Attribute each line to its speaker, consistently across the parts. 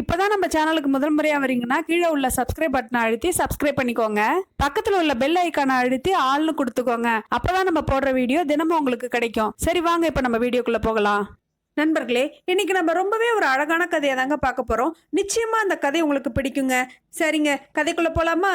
Speaker 1: இப்போதான் நம்ம சேனலுக்கு முதல் முறையாக வரீங்கன்னா கீழே உள்ள சப்ஸ்கிரைப் பட்டனை அழுத்தி சப்ஸ்கிரைப் பண்ணிக்கோங்க. பக்கத்தில் உள்ள பெல் ஐக்கானை அழுத்தி ஆள்னு கொடுத்துக்கோங்க. அப்போதான் நம்ம போடுற வீடியோ தினமும் உங்களுக்கு கிடைக்கும். சரி வாங்க இப்போ நம்ம வீடியோக்குள்ளே போகலாம். நண்பர்களே இன்னைக்கு நம்ம ரொம்பவே ஒரு அழகான கதையை தாங்க பார்க்க போகிறோம் நிச்சயமாக அந்த கதை உங்களுக்கு பிடிக்குங்க. சரிங்க கதைக்குள்ளே போகலாமா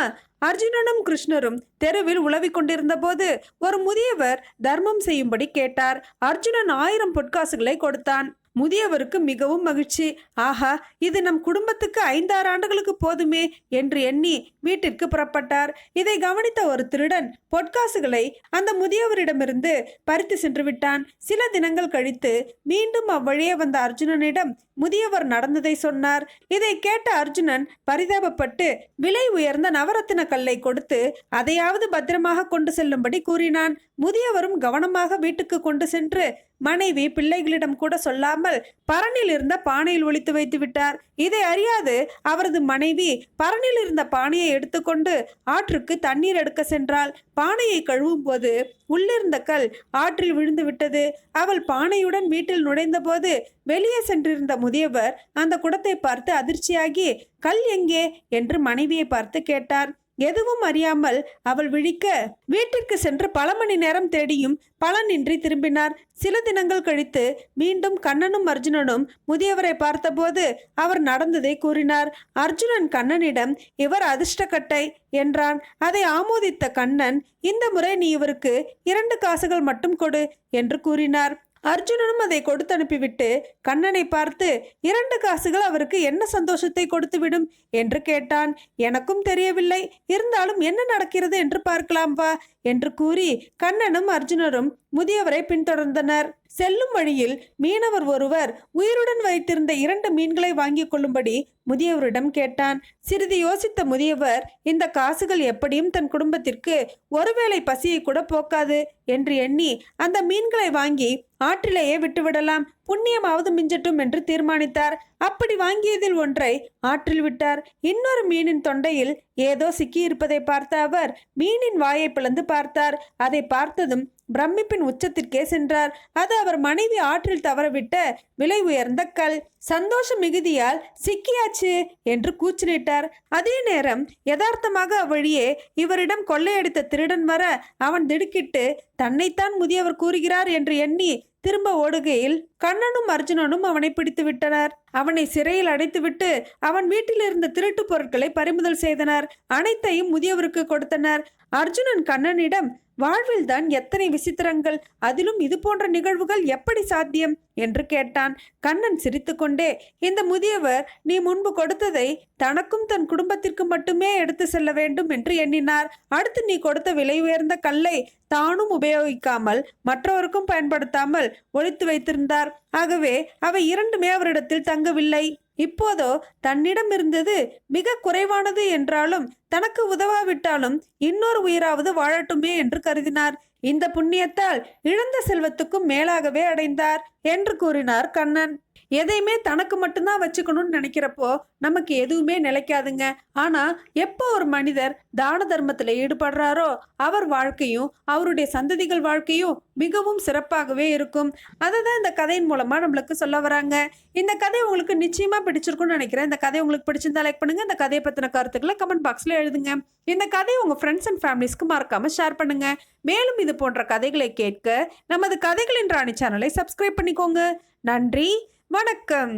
Speaker 1: அர்ஜுனனும் கிருஷ்ணரும் தெருவில் உளவிக் கொண்டிருந்த போது ஒரு முதியவர் தர்மம் செய்யும்படி கேட்டார். அர்ஜுனன் ஆயிரம் பொற்காசுகளை கொடுத்தான். முதியவருக்கு மிகவும் மகிழ்ச்சி. ஆஹா இது நம் குடும்பத்துக்கு ஐந்தாறு ஆண்டுகளுக்கு போதுமே என்று எண்ணி வீட்டிற்கு புறப்பட்டார். இதை கவனித்த ஒரு திருடன் பொற்காசுகளை அந்த முதியவரிடமிருந்து பறித்து சென்று விட்டான். சில தினங்கள் கழித்து மீண்டும் அவ்வழியே வந்த அர்ஜுனனிடம் முதியவர் நடந்ததை சொன்னார். இதை கேட்ட அர்ஜுனன் பரிதாபப்பட்டு விலை உயர்ந்த நவரத்தின கல்லை கொடுத்து அதையாவது பத்திரமாக கொண்டு செல்லும்படி கூறினான். முதியவரும் கவனமாக வீட்டுக்கு கொண்டு சென்று மனைவி பிள்ளைகளிடம் கூட சொல்லாமல் பரணில் இருந்த பானையில் ஒழித்து வைத்து விட்டார். இதை அறியாது அவரது மனைவி பரணில் இருந்த பானையை எடுத்துக்கொண்டு ஆற்றுக்கு தண்ணீர் எடுக்க சென்றாள். பானையை கழுவும் போது உள்ளிருந்த கல் ஆற்றில் விழுந்து விட்டது. அவள் பானையுடன் வீட்டில் நுழைந்தபோது வெளியே சென்றிருந்த முதியவர் அந்த குடத்தை பார்த்து அதிர்ச்சியாகி கல் எங்கே? என்று மனைவியை பார்த்து கேட்டார். எதுவும் அறியாமல் அவள் விழிக்க வீட்டிற்கு சென்று பல மணி நேரம் தேடியும் பலனின்றி திரும்பினார். சில தினங்கள் கழித்து மீண்டும் கண்ணனும் அர்ஜுனனும் முதியவரை பார்த்தபோது அவர் நடந்ததை கூறினார். அர்ஜுனன் கண்ணனிடம் இவர் அதிர்ஷ்டக்கட்டை என்றான். அதை ஆமோதித்த கண்ணன் இந்த முறை நீ இவருக்கு இரண்டு காசுகள் மட்டும் கொடு என்று கூறினார். அர்ஜுனனும் அதை கொடுத்து அனுப்பிவிட்டு கண்ணனை பார்த்து இரண்டு காசுகள் அவருக்கு என்ன சந்தோஷத்தை கொடுத்துவிடும்? என்று கேட்டான். எனக்கும் தெரியவில்லை. இருந்தாலும் என்ன நடக்கிறது என்று பார்க்கலாம் வா என்று கூறி கண்ணனும் அர்ஜுனரும் முதியவரை பின்தொடர்ந்தனர். செல்லும் வழியில் மீனவர் ஒருவர் உயிருடன் வைத்திருந்த இரண்டு மீன்களை வாங்கிக் கொள்ளும்படி முதியவரிடம் கேட்டான். சிறிது யோசித்த முதியவர் இந்த காசுகள் எப்படியும் தன் குடும்பத்திற்கு ஒருவேளை பசியை கூட போக்காது என்று எண்ணி அந்த மீன்களை வாங்கி ஆற்றிலேயே விட்டுவிடலாம் புண்ணியமாவது மிஞ்சட்டும் என்று தீர்மானித்தார். அப்படி வாங்கியதில் ஒன்றை ஆற்றில் விட்டார். இன்னொரு மீனின் தொண்டையில் ஏதோ சிக்கியிருப்பதை பார்த்த அவர் மீனின் வாயை பிளந்து பார்த்தார். அதை பார்த்ததும் பிரமிப்பின் உச்சத்திற்கே சென்றார். அது அவர் மனைவி ஆற்றில் தவறவிட்ட விலை உயர்ந்த கல். சந்தோஷ மிகுதியால் சிக்கியாச்சு என்று கூச்சலிட்டார். அதே நேரம் யதார்த்தமாக அவ்வழியே இவரிடம் கொள்ளையடித்த திருடன் வர அவன் திடுக்கிட்டு தன்னைத்தான் முதியவர் கூறுகிறார் என்று எண்ணி திரும்ப ஓடுகையில் கண்ணனும் அர்ஜுனனும் அவனை பிடித்து விட்டனர். அவனை சிறையில் அடைத்துவிட்டு அவன் வீட்டில் இருந்த திருட்டு பொருட்களை பறிமுதல் செய்தனர். அனைத்தையும் முதியவருக்கு கொடுத்தனர். அர்ஜுனன் கண்ணனிடம் வாழ்வில் தான் எத்தனை விசித்திரங்கள் அதிலும் இது போன்ற நிகழ்வுகள் எப்படி சாத்தியம்? என்று கேட்டான். கண்ணன் சிரித்துக்கொண்டே இந்த முதியவர் நீ முன்பு கொடுத்ததை தனக்கும் தன் குடும்பத்திற்கு மட்டுமே எடுத்து செல்ல வேண்டும் என்று எண்ணினார். அடுத்து நீ கொடுத்த விலை உயர்ந்த கல்லை தானும் உபயோகிக்காமல் மற்றவருக்கும் பயன்படுத்தாமல் ஒழித்து வைத்திருந்தார். ஆகவே அவை இரண்டுமே அவரிடத்தில் தங்கவில்லை. இப்போதோ தன்னிடம் இருந்தது மிக குறைவானது என்றாலும் தனக்கு உதவாவிட்டாலும் இன்னொரு உயிராவது வாழட்டுமே என்று கருதினார். இந்த புண்ணியத்தால் இழந்த செல்வத்துக்கும் மேலாகவே அடைந்தார் என்று கூறினார் கண்ணன். எதையுமே தனக்கு மட்டும்தான் வச்சுக்கணும்னு நினைக்கிறப்போ நமக்கு எதுவுமே நிலைக்காதுங்க. ஆனா எப்போ ஒரு மனிதர் தான தர்மத்துல ஈடுபடுறாரோ அவர் வாழ்க்கையும் அவருடைய சந்ததிகள் வாழ்க்கையும் மிகவும் சிறப்பாகவே இருக்கும். அதை தான் இந்த கதையின் மூலமா நம்மளுக்கு சொல்ல வராங்க. இந்த கதை உங்களுக்கு நிச்சயமா பிடிச்சிருக்கும்னு நினைக்கிறேன். இந்த கதை உங்களுக்கு பிடிச்சிருந்தா லைக் பண்ணுங்க. இந்த கதையை பத்தின கருத்துக்களை கமெண்ட் பாக்ஸ்ல எழுதுங்க. இந்த கதையை உங்க ஃப்ரெண்ட்ஸ் அண்ட் ஃபேமிலிஸ்க்கு மறக்காம ஷேர் பண்ணுங்க. மேலும் இது போன்ற கதைகளை கேட்க நமது கதைகளின் ராணி சேனலை சப்ஸ்கிரைப் பண்ணிக்கோங்க. நன்றி. வணக்கம்.